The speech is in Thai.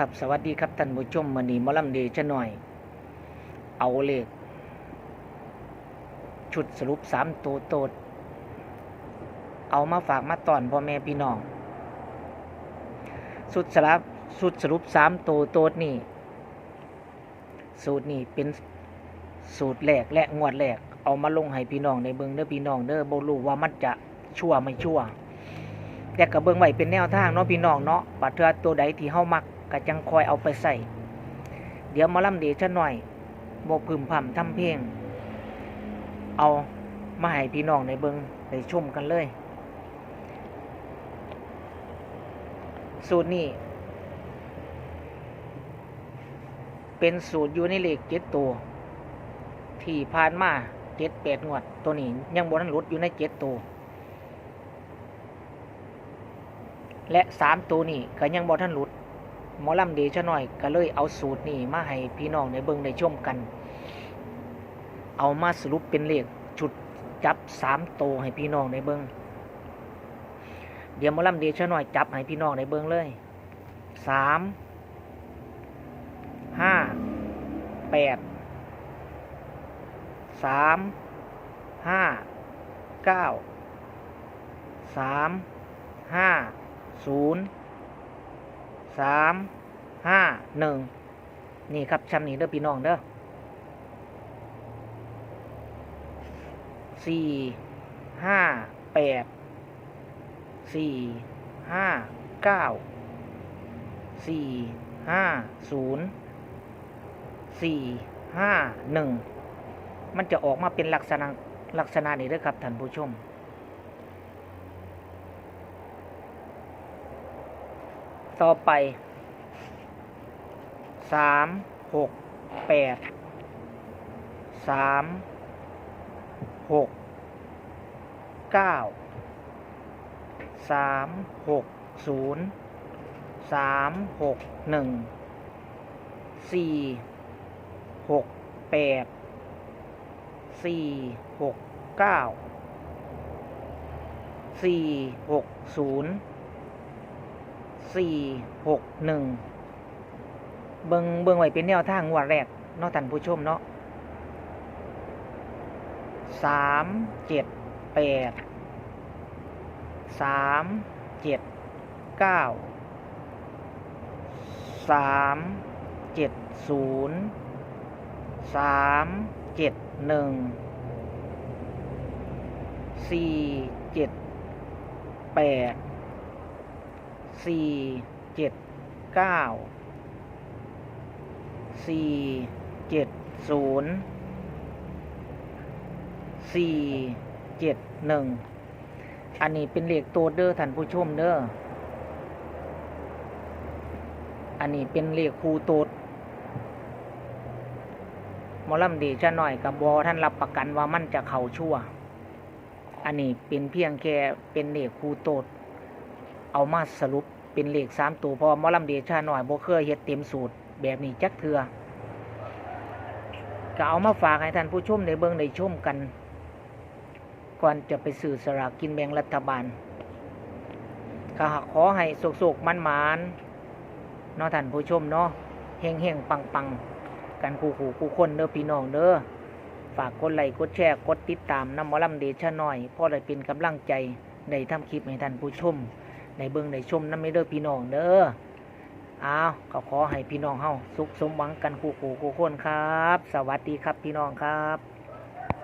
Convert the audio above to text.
ครับสวัสดีครับท่านผู้ชมมันนี้หมอลำเดชะหน่อย เอาเลข ชุดสรุปสามตัวโตด เอามาฝากมาตอนพ่อแม่พี่น้อง สุดสลับสุดสรุปสามตัวโตดนี่ สูตรนี่เป็นสูตรแรกและงวดแรก เอามาลงให้พี่น้องในเบิงเด้อพี่น้องเด้อบ่รู้ว่ามันจะชั่วไม่ชั่วแต่ก็เบิ่งไว้เป็นแนวทางเนาะพี่น้องเนาะปัดเทือตัวใดที่เฮามัก ก็จังคอยเอาไปใส่ เดี๋ยวมาลำเดชะหน่อยบ่พึมพำทำเพลง เอามาให้พี่น้องในเบิงได้ชมกันเลย สูตรนี้ เป็นสูตรอยู่ในเลขเจ็ดตัว ที่ผ่านมาเจ็ดแปดงวด ตัวนี้ยังบนนั้นหลุดอยู่ในเจ็ดตัวและสามตัวนี้ก็ยังบอท่านหลุด หมอลำเดชะหน่อยก็เลยเอาสูตรนี้มาให้พี่น้องในเบิงในชมกัน เอามาสรุปเป็นเลขชุดจับสามโตให้พี่น้องในเบิงเดี๋ยวหมอลำเดชะหน่อยจับให้พี่น้องในเบิงเลยสามห้าแปดสามห้าเก้าสามห้าศูนย์ สามห้าหนึ่งนี่ครับชำนี้เด้อพี่น้องเด้อสี่ห้าแปดสี่ห้าเก้าสี่ห้าศูนย์สี่ห้าหนึ่งมันจะออกมาเป็นลักษณะลักษณะนี้เด้อครับท่านผู้ชม ต่อไปสามหกแปดสามหกเก้าสามหกศูนย์สามหกหนึ่งสี่หกแปดสี่หกเก้าสี่หกศูนย์ สี่หกหนึ่งเบิงเบิงไว้เป็นแนวทางงวดแรกเนอกท่านผู้ชมเนาะสามเจ็ดแปดสามเจ็ดเก้าสามเจ็ดศูนย์สามเจ็ดหนึ่งสี่เจ็ดแปด สี่เจ็ดเก้าสี่เจ็ดศูนย์สี่เจ็ดหนึ่งอันนี้เป็นเลขตัวเด้อท่านผู้ชมเด้ออันนี้เป็นเลขคูตดมอลำเดชะหน่อยกับบอท่านรับประกันว่ามันจะเข่าชั่ว อันนี้เป็นเพียงแค่เป็นเลขคูตด เอามาสรุปเป็นเลขสามตัวพอมอลำเดชาหน่อยโบเคยเฮ็ดเต็มสูตรแบบนี้จักเทือก็เอามาฝากให้ท่านผู้ชมในเบิ่งในชมกัน ก่อนจะไปสื่อสลากกินแบ่งรัฐบาลก็ขอให้โศกๆมันๆเนาะท่านผู้ชมเนาะเฮงเฮงๆปังกันคู่คู่คู่คนเด้อพี่น้องเด้อฝากกดไลค์กดแชร์ กดติดตามน้ำมอลำเดชาหน่อยพราะได้เป็นกำลังใจได้ทำคลิปให้ท่านผู้ชม ในเบิ้งในชมน้ำไม่เด้อพี่น้องเด้ออ้าวก็ขอให้พี่น้องเฮาสุขสมหวังกันคู่คู่คู่คนครับ สวัสดีครับพี่น้องครับ